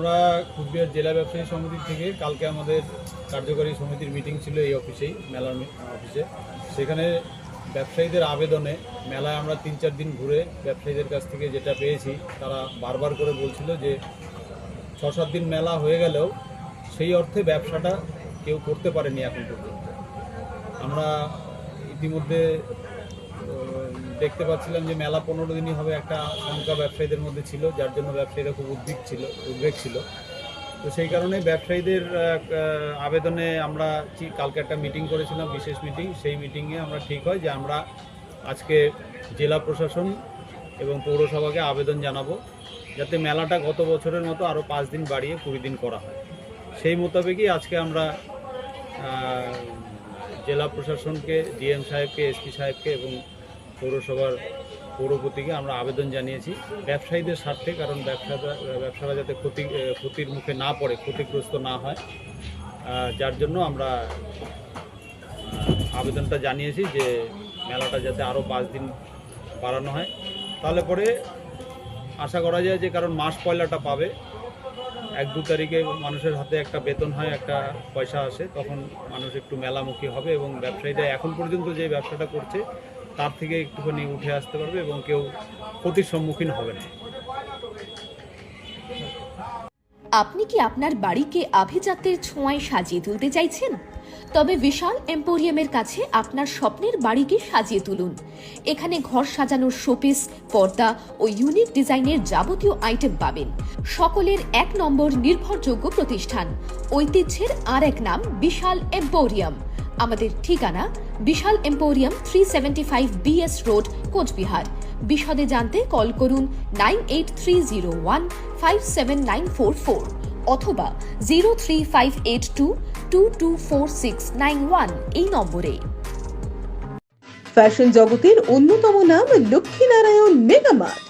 আমরা কুচবিহার জেলা ব্যবসায়ী সমিতি থেকে কালকে আমাদের কার্যকরী সমিতির মিটিং ছিল এই অফিসেই, মেলার অফিসে। সেখানে ব্যবসায়ীদের আবেদনে মেলায় আমরা তিন চার দিন ঘুরে ব্যবসায়ীদের কাছ থেকে যেটা পেয়েছি, তারা বারবার করে বলছিল যে ছ সাত দিন মেলা হয়ে গেলেও সেই অর্থে ব্যবসাটা কেউ করতে পারেনি এখন পর্যন্ত। আমরা ইতিমধ্যে দেখতে পাচ্ছিলাম যে মেলা পনেরো দিনই হবে একটা সংখ্যা ব্যবসায়ীদের মধ্যে ছিল, যার জন্য ব্যবসায়ীরা খুব উদ্বিগ ছিল, উদ্বেগ ছিল। তো সেই কারণে ব্যবসায়ীদের আবেদনে আমরা কালকে একটা মিটিং করেছিলাম, বিশেষ মিটিং সেই মিটিংয়ে আমরা ঠিক হয় যে আমরা আজকে জেলা প্রশাসন এবং পৌরসভাকে আবেদন জানাব, যাতে মেলাটা গত বছরের মতো আরও পাঁচ দিন বাড়িয়ে কুড়ি দিন করা হয়। সেই মোতাবেকই আজকে আমরা জেলা প্রশাসনকে, ডিএম সাহেবকে, এসপি সাহেবকে এবং পৌরসভার পৌরপতিকে আমরা আবেদন জানিয়েছি। ব্যবসায়ীদের স্বার্থে, কারণ ব্যবসাটা ব্যবসাটা যাতে ক্ষতি ক্ষতির মুখে না পড়ে, ক্ষতিগ্রস্ত না হয়। যার জন্য আমরা আবেদনটা জানিয়েছি যে মেলাটা যাতে আরও পাঁচ দিন বাড়ানো হয়। তাহলে পরে আশা করা যায় যে কারণ মাস পয়লাটা পাবে। এক দু তারিখে মানুষের হাতে একটা বেতন হয়, একটা পয়সা আসে, তখন মানুষ একটু মেলামুখী হবে এবং ব্যবসায়ীরা এখন পর্যন্ত যে ব্যবসাটা করছে তার থেকে একটুখানি উঠে আসতে পারবে এবং কেউ ক্ষতির সম্মুখীন হবে না। আপনি কি আপনার বাড়িকে আভিজাত্যের ছোঁয়ায় সাজিয়ে তুলতে চাইছেন? তবে বিশাল এম্পোরিয়ামের কাছে আপনার স্বপ্নের বাড়িকে সাজিয়ে তুলুন। এখানে ঘর সাজানোর শোপিস, পর্দা ও ইউনিক ডিজাইনের যাবতীয় আইটেম পাবেন। সকলের এক নম্বর নির্ভরযোগ্য প্রতিষ্ঠান। ঐতিহ্যের আর এক নাম বিশাল এম্পোরিয়াম। আমাদের ঠিকানা Vishal emporium three seventy five BS road Cooch Behar. বিশদে জানতে কল করুন nine eight three zero one five seven nine four four অথবা zero three five eight two two two four six nine one এই নম্বরে। Fashion জগতের অন্যতম নাম Lakshminarayan Megamart.